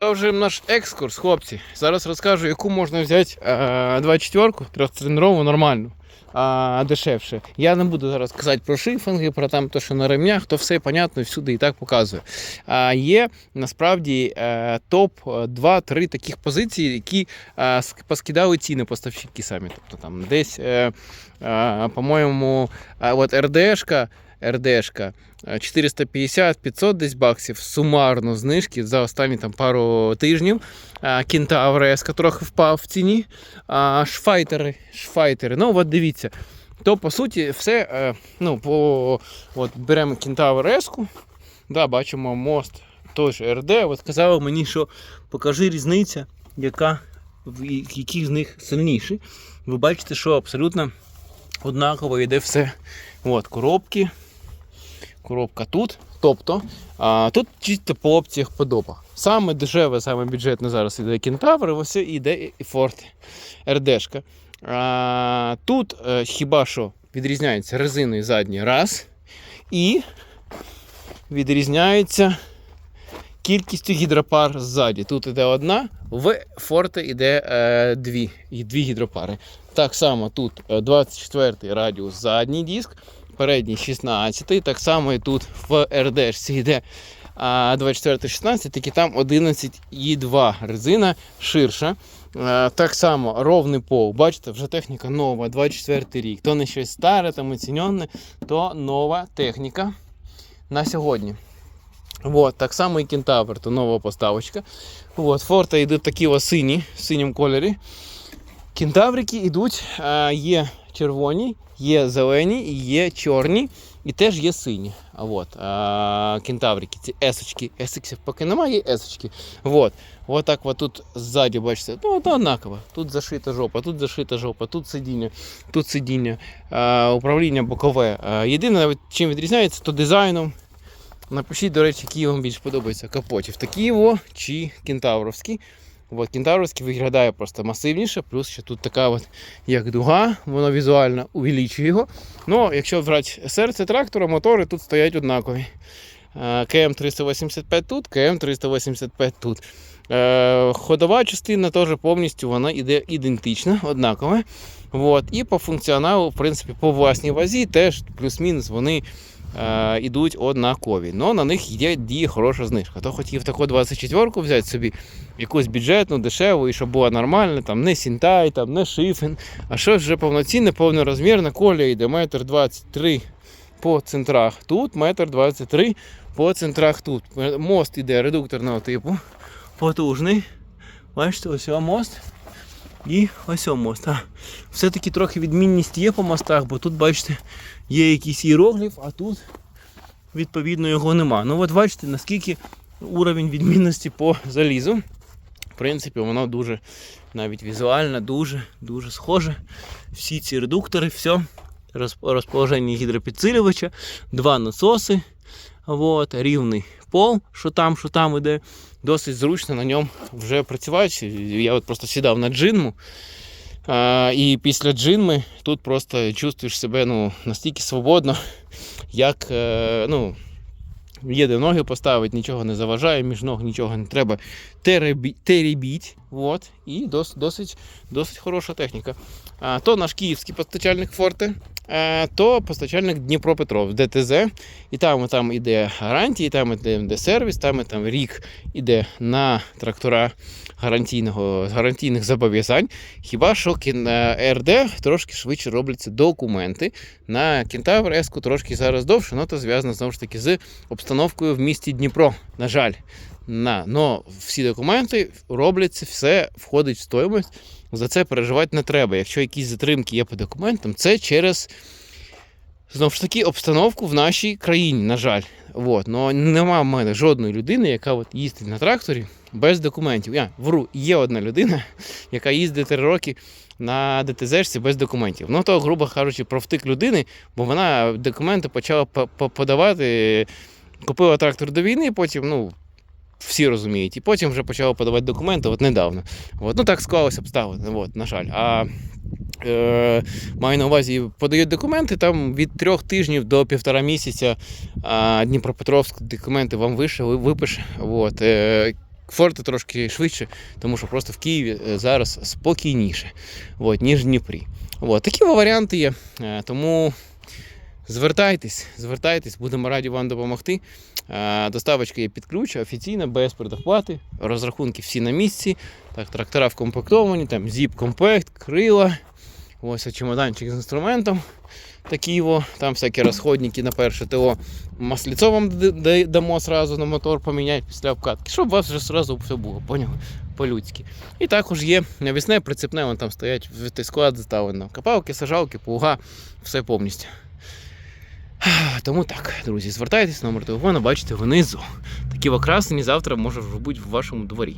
Продовжуємо наш екскурс, хлопці. Зараз розкажу, яку можна взяти е, 24 трьохциліндрову нормальну, а дешевше. Я не буду зараз казати про шифінги, про там те, що на ремнях, то все понятно, всюди і так показую. А є насправді е, топ 2-3 таких позиції, які е, поскидали ціни поставщики самі. Тобто там десь, е, е, по-моєму, е, от РДшка. РДшка 450-500 десь баксів сумарно знижки за останні там пару тижнів. А, Кентавр S трохи впав в ціні. Шфайтери, шфайтери. Ну, от дивіться. То по суті, все. е, Ну, по, от беремо Кентавр S, да, бачимо мост той же РД. От сказали мені, що покажи різниця, яка, який з них сильніший. Ви бачите, що абсолютно однаково йде все. От, коробки. Коробка тут. Тобто, а, тут чисто по опціях по. Саме дешеве, саме бюджетне зараз іде Кентавр, ось іде і Форт РДшка. А, тут е, хіба що відрізняється резиною задній раз. І відрізняється кількістю гідропар ззаді. Тут іде одна, в Форте іде е, дві, дві гідропари. Так само тут е, 24 радіус задній диск, передній 16, так само і тут в РДшці йде 24-16, тільки там 11,2 резина ширша. Так само ровний пол. Бачите, вже техніка нова, 24 рік. То не щось старе, там оціненне, то нова техніка на сьогодні. Вот, так само і Кентавр, то нова поставочка. Вот, Форта йдуть такі сині, в синьому кольорі. Кентаврики йдуть, є червоні, є зелені, є чорні, і теж є сині. От, а, кентаврики, ці есочки, есиксів поки немає, є есочки. Вот. Вот так вот тут ззаді, бачите, ну, то однаково. Тут зашита жопа, тут зашита жопа, тут сидіння, тут сидіння, а, управління бокове. А, єдине, от чим відрізняється, то дизайном. Напишіть, до речі, який вам більше подобається капотів. Такі о, чи кентавровські. От, кентавровський виглядає просто масивніше, плюс ще тут така от, як дуга, воно візуально увеличує його. Ну, якщо брати серце трактора, мотори тут стоять однакові. Е, КМ 385 тут, КМ 385 тут. Е, Ходова частина теж повністю вона іде ідентична, однакова. От. І по функціоналу, в принципі, по власній вазі теж плюс-мінус вони е, ідуть однакові. Но на них є діє хороша знижка. Хто хотів таку 24-ку взяти собі якусь бюджетну, дешеву, і щоб була нормальна, там не сінтай, там не шифен, а щось вже повноцінне, повнорозмірне, коля йде метр 23 по центрах тут, метр 23 по центрах тут. Мост іде редукторного типу, потужний. Бачите, ось мост. І ось його мост. Все-таки трохи відмінність є по мостах, бо тут, бачите, є якийсь іерогліф, а тут відповідно його нема. Ну от бачите, наскільки уровень відмінності по залізу. В принципі, воно дуже навіть візуально дуже дуже схоже. Всі ці редуктори, все. Роз- Розположення гідропідсилювача, два насоси, от, рівний пол, що там, що там іде. Досить зручно на ньому вже працювати. Я от просто сідав на джинму. А, і після джинми тут просто чувствуєш себе ну, настільки свободно, як е, ну, є де ноги поставити, нічого не заважає, між ног нічого не треба теребі- теребіть. От, і дос, досить, досить хороша техніка. А, то наш київський постачальник Форте, то постачальник Дніпропетров, ДТЗ. І там, там іде гарантії, там іде, сервіс, там, там рік іде на трактора гарантійного, гарантійних зобов'язань. Хіба що е, РД трошки швидше робляться документи. На Кентавр Еску трошки зараз довше, але то зв'язано знову ж таки з обстановкою в місті Дніпро. На жаль, на но всі документи робляться, все входить в стоїмость. За це переживати не треба. Якщо якісь затримки є по документам, це через знову ж таки обстановку в нашій країні, на жаль. Вот. Но нема в мене жодної людини, яка от їздить на тракторі без документів. Я вру, є одна людина, яка їздить три роки на ДТЗшці без документів. Ну то, грубо кажучи, про втик людини, бо вона документи почала по- по- подавати, купила трактор до війни, потім, ну. Всі розуміють, і потім вже почала подавати документи от недавно. От. Ну так склалося обставини, от, на жаль. А е, маю на увазі, подають документи там від трьох тижнів до півтора місяця. А Дніпропетровськ документи вам вище, ви- випише. От. Е, Форте трошки швидше, тому що просто в Києві е, зараз спокійніше, от, ніж в Дніпрі. От, такі варіанти є. Е, Тому звертайтесь, звертайтесь, будемо раді вам допомогти. Е, Доставочка є під ключ, офіційна, без предоплати. Розрахунки всі на місці. Так, трактора вкомплектовані, там зіп-комплект, крила. Ось чемоданчик з інструментом. Такі во, там всякі розходники на перше ТО. Масліцо вам дамо сразу на мотор поміняти після обкатки, щоб у вас вже сразу все було, поняли? По-людськи. І також є навісне, прицепне, вон там стоять склад заставлено. Копалки, сажалки, плуга, все повністю. Тому так, друзі, звертайтесь, номер телефону бачите внизу. Такі окрасені завтра може бути в вашому дворі.